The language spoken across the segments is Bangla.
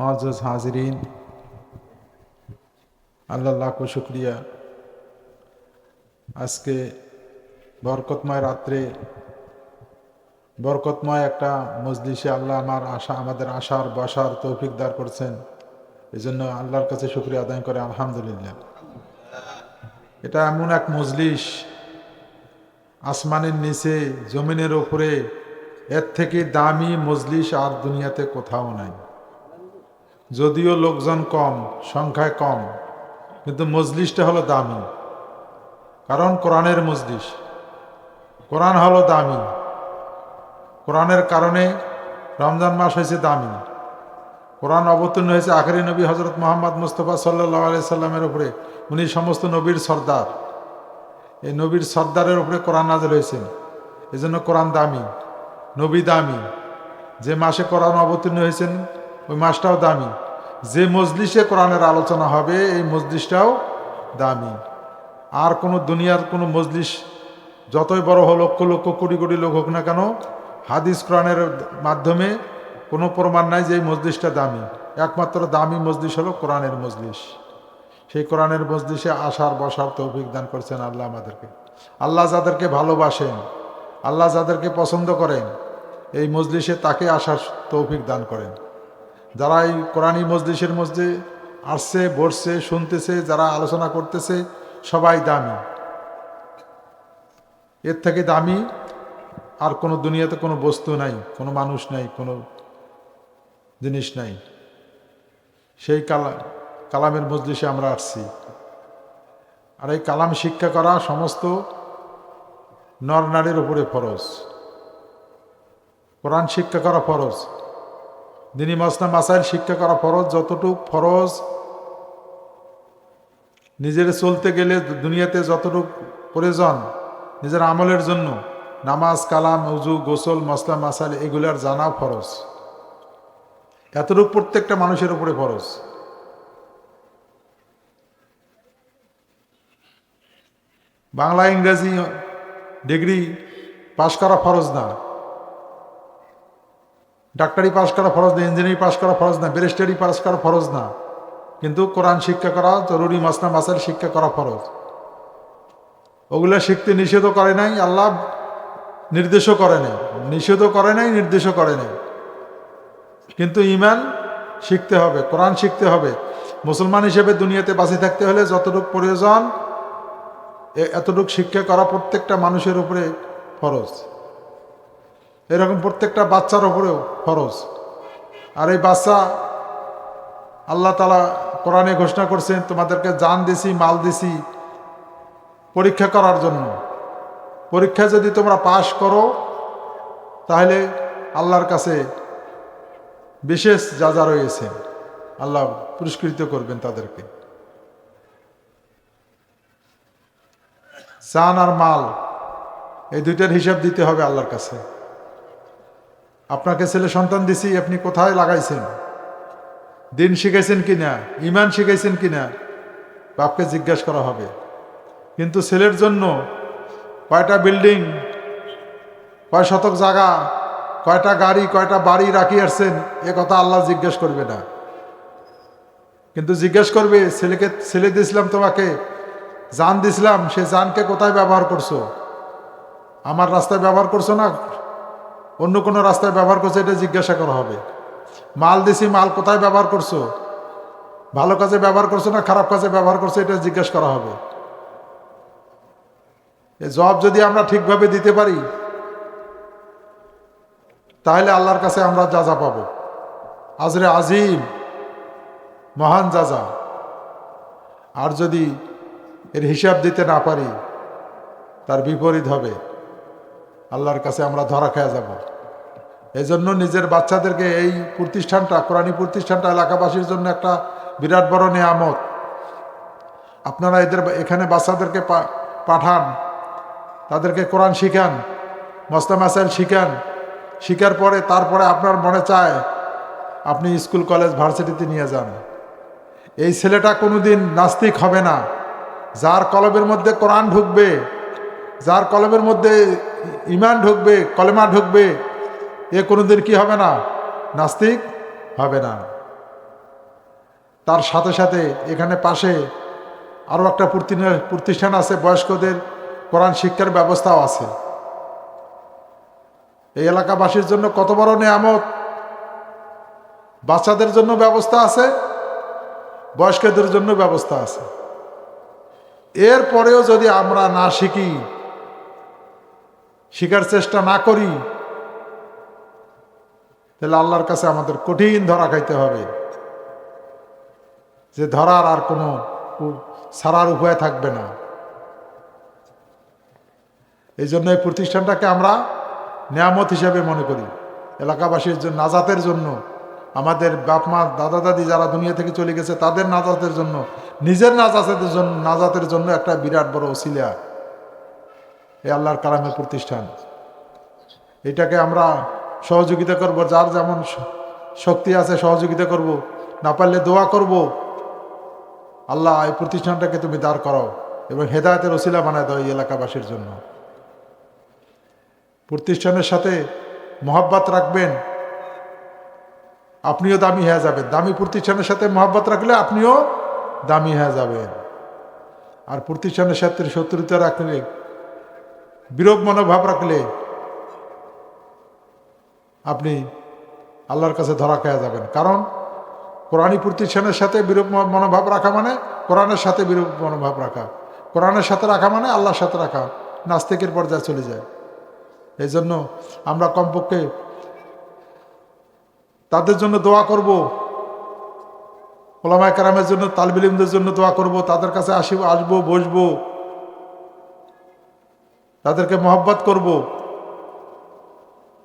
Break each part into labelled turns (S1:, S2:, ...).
S1: মহাজ হাজরিন, আল্লাহ লাখো শুক্রিয়া। আজকে বরকতময় রাত্রে, বরকতময় একটা মজলিসে আল্লাহ আমার আশা, আমাদের আশার, বসার তৌফিক দার করছেন। এই জন্য আল্লাহর কাছে শুক্রিয়া আদায় করে, আলহামদুলিল্লাহ। এটা এমন এক মজলিস, আসমানের নিচে, জমিনের ওপরে এর থেকে দামি মজলিস আর দুনিয়াতে কোথাও নাই। যদিও লোকজন কম, সংখ্যায় কম, কিন্তু মজলিসটা হলো দামি। কারণ কোরআনের মজলিস। কোরআন হলো দামি। কোরআনের কারণে রমজান মাস হয়েছে দামি। কোরআন অবতীর্ণ হয়েছে আখেরি নবী হজরত মোহাম্মদ মুস্তফা সাল্লাহ আলি সাল্লামের উপরে। উনি সমস্ত নবীর সর্দার। এই নবীর সর্দারের উপরে কোরআন নাজল হয়েছেন এজন্য জন্য কোরআন দামি, নবী দামি। যে মাসে কোরআন অবতীর্ণ হয়েছেন ওই মাসটাও দামি। যে মজলিসে কোরআনের আলোচনা হবে, এই মজলিসটাও দামি। আর কোনো দুনিয়ার কোনো মজলিস, যতই বড় হোক, লক্ষ লক্ষ, কোটি কোটি লোক হোক না কেন, হাদিস কোরআনের মাধ্যমে কোনো প্রমাণ নাই যে এই মজলিসটা দামি। একমাত্র দামি মজলিস হলো কোরআনের মজলিস। সেই কোরআনের মজলিসে আসার, বসার তৌফিক দান করছেন আল্লাহ আমাদেরকে। আল্লাহ যাদেরকে ভালোবাসেন, আল্লাহ যাদেরকে পছন্দ করেন, এই মজলিসে তাকে আসার তৌফিক দান করেন। যারা এই কোরআনী মজলিসের মধ্যে আসছে, বসছে, শুনতেছে, যারা আলোচনা করতেছে, সবাই দামি। এর থেকে দামি আর কোনো দুনিয়াতে কোনো বস্তু নাই, কোনো মানুষ নাই, কোনো জিনিস নাই। সেই কালা, কালামের মজলিসে আমরা আসছি। আর এই কালাম শিক্ষা করা সমস্ত নর নারীর উপরে ফরজ। কোরআন শিক্ষা করা ফরজ। দিনী মাসনা মাসাইল শিক্ষা করা ফরজ, যতটুক ফরজ, নিজের চলতে গেলে দুনিয়াতে যতটুক প্রয়োজন, নিজের আমলের জন্য নামাজ, কালাম, উজু, গোসল, মসলা, মাসাইল, এগুলার জানা ফরজ। এতটুক প্রত্যেকটা মানুষের উপরে ফরজ। বাংলা, ইংরেজি ডিগ্রি পাশ করা ফরজ না। ডাক্তারি পাশ করা ফরজ না, ইঞ্জিনিয়ারিং পাশ করা ফরজ না, ব্যারিস্টারি পাশ করা ফরজ না। কিন্তু কোরআন শিক্ষা করা, জরুরি মাসনা মাসের শিক্ষা করা ফরজ। ওগুলো শিখতে নিষেধও করে নাই, আল্লাহ নির্দেশও করে নাই। নিষেধও করে নাই, নির্দেশও করে নাই। কিন্তু ইমান শিখতে হবে, কোরআন শিখতে হবে। মুসলমান হিসেবে দুনিয়াতে বাঁচে থাকতে হলে যতটুকু প্রয়োজন এতটুক শিক্ষা করা প্রত্যেকটা মানুষের উপরে ফরজ। এরকম প্রত্যেকটা বাচ্চার ওপরেও ফরজ। আর এই বাচ্চা আল্লাহ তালা কোরআনে ঘোষণা করছেন, তোমাদেরকে জান দিছি, মাল দিছি পরীক্ষা করার জন্য। পরীক্ষা যদি তোমরা পাশ করো, তাহলে আল্লাহর কাছে বিশেষ যা যা রয়েছে, আল্লাহ পুরস্কৃত করবেন তাদেরকে। চান আর মাল, এই দুইটার হিসাব দিতে হবে আল্লাহর কাছে। আপনাকে ছেলে সন্তান দিছি, আপনি কোথায় লাগাইছেন? দিন শিখাইছেন কিনা? ইমান শিখাইছেন কিনা? বাপকে জিজ্ঞাসা করা হবে। কিন্তু ছেলের জন্য কয়টা বিল্ডিং, কয় শতক জায়গা, কয়টা গাড়ি, কয়টা বাড়ি রাখি আসছেন, এ কথা আল্লাহ জিজ্ঞেস করবে না। কিন্তু জিজ্ঞেস করবে, ছেলেকে, ছেলে দিয়েছিলাম তোমাকে, জান দিছিলাম সে জানকে কোথায় ব্যবহার করছ? আমার রাস্তায় ব্যবহার করছ না? অন্য কোনো রাস্তায় ব্যবহার করছ, এটা জিজ্ঞাসা করা হবে। মাল দিছি, মাল কোথায় ব্যবহার করছ? ভালো কাজে ব্যবহার করছ না খারাপ কাজে ব্যবহার করছ, এটা জিজ্ঞাসা করা হবে। এই জব যদি আমরা ঠিকভাবে দিতে পারি, তাহলে আল্লাহর কাছে আমরা যা যা পাবো। আজরে আজিম, মহান যা যা। আর যদি এর হিসাব দিতে না পারি, তার বিপরীত হবে। আল্লাহর কাছে আমরা ধরা খেয়ে যাব। এই জন্য নিজের বাচ্চাদেরকে এই প্রতিষ্ঠানটা, কোরআনী প্রতিষ্ঠানটা এলাকাবাসীর জন্য একটা বিরাট বড় নেয়ামত। আপনারা এদের এখানে বাচ্চাদেরকে পাঠান। তাদেরকে কোরআন শিখান, মস্তা মাসাইল শিখান। শিখার পরে, তারপরে আপনার মনে চায়, আপনি স্কুল, কলেজ, ভার্সিটিতে নিয়ে যান। এই ছেলেটা কোনোদিন নাস্তিক হবে না। যার কলবের মধ্যে কোরআন ঢুকবে, যার কলমের মধ্যে ইমান ঢুকবে, কলেমা ঢুকবে, এ কোনোদিন কি হবে না? নাস্তিক হবে না। তার সাথে সাথে এখানে পাশে আরও একটা প্রতিষ্ঠান- আছে, বয়স্কদের কোরআন শিক্ষার ব্যবস্থাও আছে। এই এলাকাবাসীর জন্য কত বড় নেয়ামত? বাচ্চাদের জন্য ব্যবস্থা আছে, বয়স্কদের জন্য ব্যবস্থা আছে। এরপরেও যদি আমরা না শিখি শিখার চেষ্টা না করি, তাহলে আল্লাহর কাছে আমাদের কঠিন ধরা খাইতে হবে। যে ধরার আর কোনো ছাড়ার উপায় থাকবে না। এই জন্য এই প্রতিষ্ঠানটাকে আমরা নিয়ামত হিসেবে মনে করি। এলাকাবাসীর জন্য, নাজাতের জন্য, আমাদের বাপ মা দাদা দাদি যারা দুনিয়া থেকে চলে গেছে, তাদের নাজাতের জন্য, নিজের নাজাতের জন্য নাজাতের জন্য একটা বিরাট বড় ওসিলা। এই আল্লাহর কালামের প্রতিষ্ঠান। এটাকে আমরা সহযোগিতা করব, যার যেমন শক্তি আছে সহযোগিতা করব, না পারলে দোয়া করব। আল্লাহ এই প্রতিষ্ঠানটাকে তুমি দাঁড় করাও এবং হেদায়তের ওসিলা বানায় দাও এই এলাকাবাসীর জন্য। প্রতিষ্ঠানের সাথে মহাব্বাত রাখবেন, আপনিও দামি হয়ে যাবেন। দামি প্রতিষ্ঠানের সাথে মহাব্বত রাখলে আপনিও দামি হয়ে যাবেন। আর প্রতিষ্ঠানের সাথে শত্রুতা রাখলে বিরোধ মনোভাব রাখলে আপনি আল্লাহর কাছে ধরা খেয়ে যাবেন। কারণ কোরআনী প্রতিষ্ঠানের সাথে বিরূপ মনোভাব রাখা মানে কোরআনের সাথে বিরূপ মনোভাব রাখা। কোরআনের সাথে রাখা মানে আল্লাহর সাথে রাখা, নাস্তিকের পর্যায়ে চলে যায়। এই জন্য আমরা কমপক্ষে তাদের জন্য দোয়া করব, ওলামায় কারামের জন্য, তালবিলিমদের জন্য দোয়া করব, তাদের কাছে আসিব, আসব, বসবো। তাদেরকে মহব্বত করব।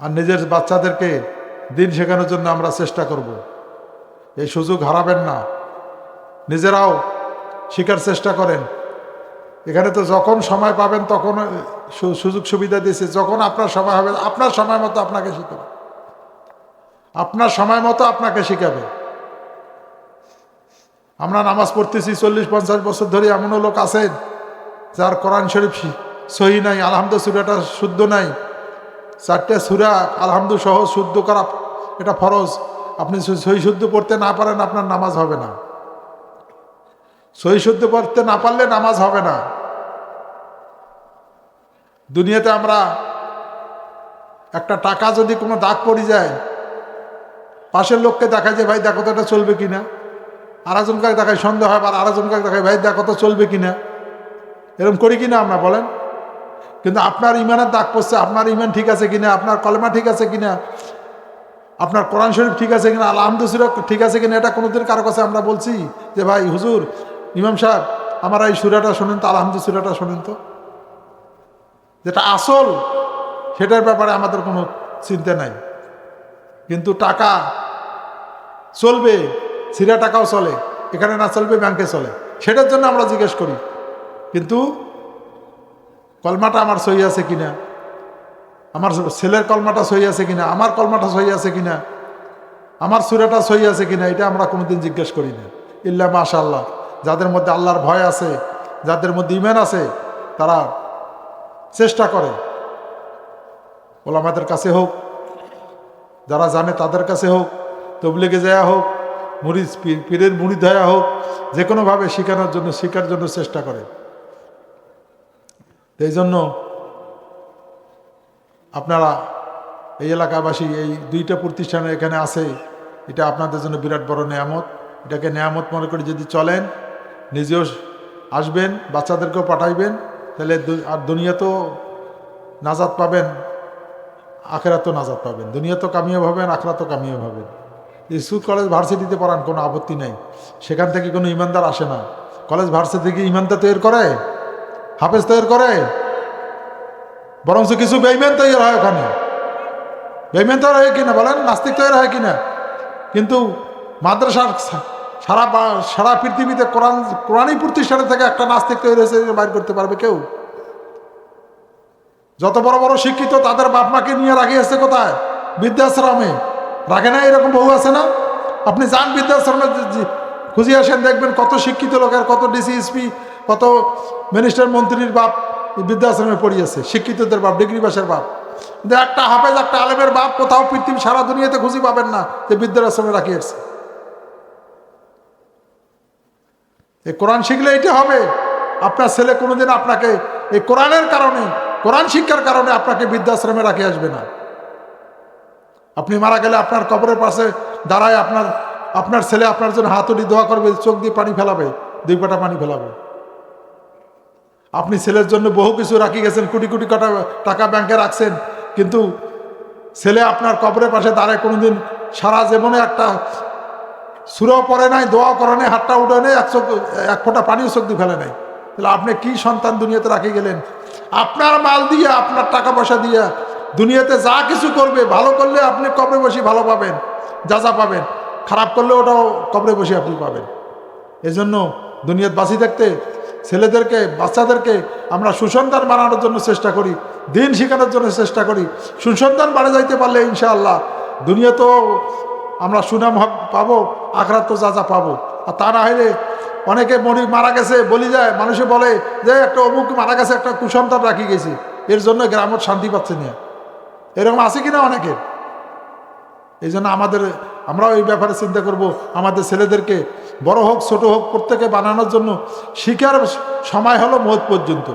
S1: আর নিজের বাচ্চাদেরকে দিন শেখানোর জন্য আমরা চেষ্টা করব। এই সুযোগ হারাবেন না। নিজেরাও শেখার চেষ্টা করেন। এখানে তো যখন সময় পাবেন তখন সুযোগ সুবিধা দিয়েছে। যখন আপনার সময় হবে, আপনার সময় মতো আপনাকে শিখাবে। আপনার সময় মতো আপনাকে শিখাবে। আমরা নামাজ পড়তেছি চল্লিশ, পঞ্চাশ বছর ধরে এমনও লোক আছেন যার কোরআন শরীফ সহি নাই আলহামদু সুরাটা শুদ্ধ নাই। চারটে সুরা আলহামদু সহ শুদ্ধ করা, এটা ফরজ। আপনি সহি শুদ্ধ পড়তে না পারেন, আপনার নামাজ হবে না। সহি শুদ্ধ পড়তে না পারলে নামাজ হবে না। দুনিয়াতে আমরা একটা টাকা যদি কোনো দাগ পড়ে যায়, পাশের লোককে দেখায় যে, ভাই, দেখো তো এটা চলবে কিনা? আরেকজনকে দেখায় সন্দেহ হয় আর আরেকজনকে দেখায়, ভাই, দেখো তো চলবে কিনা? এরকম করি কিনা আমরা, বলেন? কিন্তু আপনার ইমানের দাগ পড়ছে, আপনার ইমান ঠিক আছে কিনা, আপনার কলেমা ঠিক আছে কিনা, আপনার কোরআন শরীফ ঠিক আছে কিনা আলহামদুসিরা ঠিক আছে কিনা, এটা কোনোদিন কারও কাছে আমরা বলছি যে, ভাই, হুজুর, ইমাম সাহেব, আমার এই সুরাটা শোনেন তো আলহামদু সুরাটা শোনেন তো। যেটা আসল, সেটার ব্যাপারে আমাদের কোনো চিন্তা নাই। কিন্তু টাকা চলবে, সিরা টাকাও চলে, এখানে না চলবে, ব্যাংকে চলে। সেটার জন্য আমরা জিজ্ঞেস করি। কিন্তু কলমাটা আমার সই আছে কিনা? আমার ছেলের কলমাটা সই আছে কিনা? আমার কলমাটা সই আছে কিনা? আমার সুরাটা সই আছে কিনা? এটা আমরা কোনোদিন জিজ্ঞেস করি না। ইল্লা মাশাল্লাহ যাদের মধ্যে আল্লাহর ভয় আছে, যাদের মধ্যে ইমান আছে, তারা চেষ্টা করে। ওলামাদের কাছে হোক, যারা জানে তাদের কাছে হোক, তবলিগে যাওয়া হোক মুড়ি পীরের মুড়ি দেয়া হোক যে কোনোভাবে শেখানোর জন্য, শেখার জন্য চেষ্টা করে। এই জন্য আপনারা এই এলাকাবাসী, এই দুইটা প্রতিষ্ঠান এখানে আছে, এটা আপনাদের জন্য বিরাট বড় নেয়ামত। এটাকে নেয়ামত মনে করে যদি চলেন, নিজেও আসবেন, বাচ্চাদেরকেও পাঠাইবেন, তাহলে আর দুনিয়া তো নাজাদ পাবেন, আখেরাতও নাজাদ পাবেন। দুনিয়া তো কামিয়াব হবেন, আখরাতও কামিয়াব হবেন। স্কুল, কলেজ, ভার্সিটিতে পড়ান, কোনো আপত্তি নেই। সেখান থেকে কোনো ইমানদার আসে না। কলেজ, ভার্সিটি থেকে ইমানদার তৈরি করে হাফেজ তৈরি করে। বরঞ্চ কিছু বেইমেন তৈরি হয় ওখানে। বেইমেন তৈরি হয় কিনা বলেন? নাস্তিক তৈরি হয় কিনা? কিন্তু মাদ্রাসার সারা সারা পৃথিবীতে কোরআন কোরআনই প্রতিষ্ঠানে থেকে একটা নাস্তিক তৈরি হয়েছে বাইর করতে পারবে কেউ? যত বড় বড় শিক্ষিত তাদের বাপ মাকে নিয়ে রাখিয়েছে কোথায়? বৃদ্ধাশ্রমে। রাখে না এরকম বহু আছে না? আপনি যান বৃদ্ধাশ্রমে খুঁজে আসেন, দেখবেন কত শিক্ষিত লোকের, কত ডিসিএসপি কত মিনিস্টার মন্ত্রীর বাপ বৃদ্ধাশ্রমে পড়িয়েছে, শিক্ষিতদের বাপ ডিগ্রি পাসের বাপ। কিন্তু একটা হাফেজ, একটা আলেমের বাপ কোথাও পৃথিবী সারা দুনিয়াতে খুঁজে পাবেন না, যে বৃদ্ধাশ্রমে রাখিয়েছে এই কোরআন শিখলে এটা হবে। আপনার ছেলে কোনোদিন আপনাকে এই কোরআনের কারণে, কোরআন শিক্ষার কারণে আপনাকে বৃদ্ধাশ্রমে রাখে আসবে না। আপনি মারা গেলে আপনার কবরের পাশে দাঁড়ায় আপনার আপনার ছেলে আপনার জন্য হাতুড়ি দোয়া করবে, চোখ দিয়ে পানি ফেলাবে, দুই পাটা পানি ফেলাবে। আপনি ছেলের জন্য বহু কিছু রাখি গেছেন, কোটি কোটি কটা টাকা ব্যাংকে রাখছেন, কিন্তু ছেলে আপনার কবরের পাশে দাঁড়ায় কোনোদিন সারা জীবনে একটা সুরাও পরে নাই, দোয়া করে নাই, হাতটা উঠে নেই, এক চোখ এক ফোঁটা পানিও চোখ দিয়ে ফেলে নাই। তাহলে আপনি কি সন্তান দুনিয়াতে রাখি গেলেন? আপনার মাল দিয়ে, আপনার টাকা পয়সা দিয়ে দুনিয়াতে যা কিছু করবে, ভালো করলে আপনি কবরে বসে ভালো পাবেন, যা যা পাবেন। খারাপ করলে ওটাও কবরে বসে আপনি পাবেন। এজন্য দুনিয়াত বাঁচি থাকতে ছেলেদেরকে, বাচ্চাদেরকে আমরা সুসন্তান বানানোর জন্য চেষ্টা করি, দিন শেখানোর জন্য চেষ্টা করি। সুসন্তান বাড়ে যাইতে পারলে ইনশাআল্লাহ দুনিয়া তো আমরা সুনাম পাবো, আখরাত তো যা যা পাবো। আর তা না হলে অনেকে মরি মারা গেছে, বলি যায়, মানুষে বলে যে একটা অমুক মারা গেছে, একটা কুসন্তান রাখি গেছি। এর জন্য গ্রামত শান্তি পাচ্ছে না। এরকম আছে কিনা অনেকে? এই জন্য আমাদের, আমরাও এই ব্যাপারে চিন্তা করব। আমাদের ছেলেদেরকে বড় হোক, ছোট হোক, প্রত্যেকে বানানোর জন্য শিকার সময় হলো মত পর্যন্ত।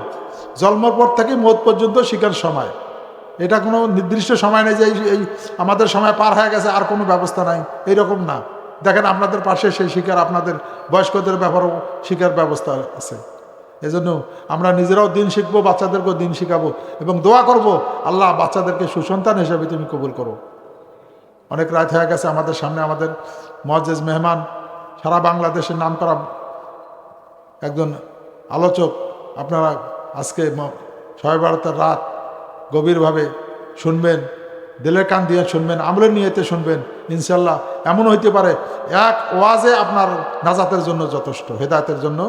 S1: জন্মর পর থেকে মত পর্যন্ত শিকার সময়। এটা কোনো নির্দিষ্ট সময় নেই যে এই আমাদের সময় পার হয়ে গেছে, আর কোনো ব্যবস্থা নাই। এইরকম না। দেখেন আপনাদের পাশে সেই শিকার, আপনাদের বয়স্কদের ব্যাপারেও শিকার ব্যবস্থা আছে। এজন্য আমরা নিজেরাও দিন শিখব, বাচ্চাদেরকেও দিন শিখাবো এবং দোয়া করব, আল্লাহ বাচ্চাদেরকে সুসন্তান হিসেবে তুমি কবুল করো। অনেক রাত হয়ে গেছে আমাদের সামনে, আমাদের মজেজ মেহমান সারা বাংলাদেশের নাম করা একজন আলোচক, আপনারা আজকে ছয় বারোটার রাত গভীরভাবে শুনবেন, দিলের কান দিয়ে শুনবেন, আমলের নিয়েতে শুনবেন, ইনশাল্লাহ এমন হইতে পারে, এক ওয়াজে আপনার নাজাতের জন্য যথেষ্ট, হেদায়তের জন্য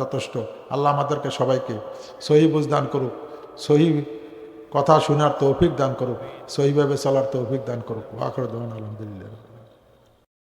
S1: যথেষ্ট। আল্লাহ আমাদেরকে সবাইকে সহি বুঝ দান করুক, সহি কথা শোনার তৌফিক দান করুক সহিভাবে চলার তৌফিক দান করুক। আখর দোকান আলহামদুলিল্লাহ।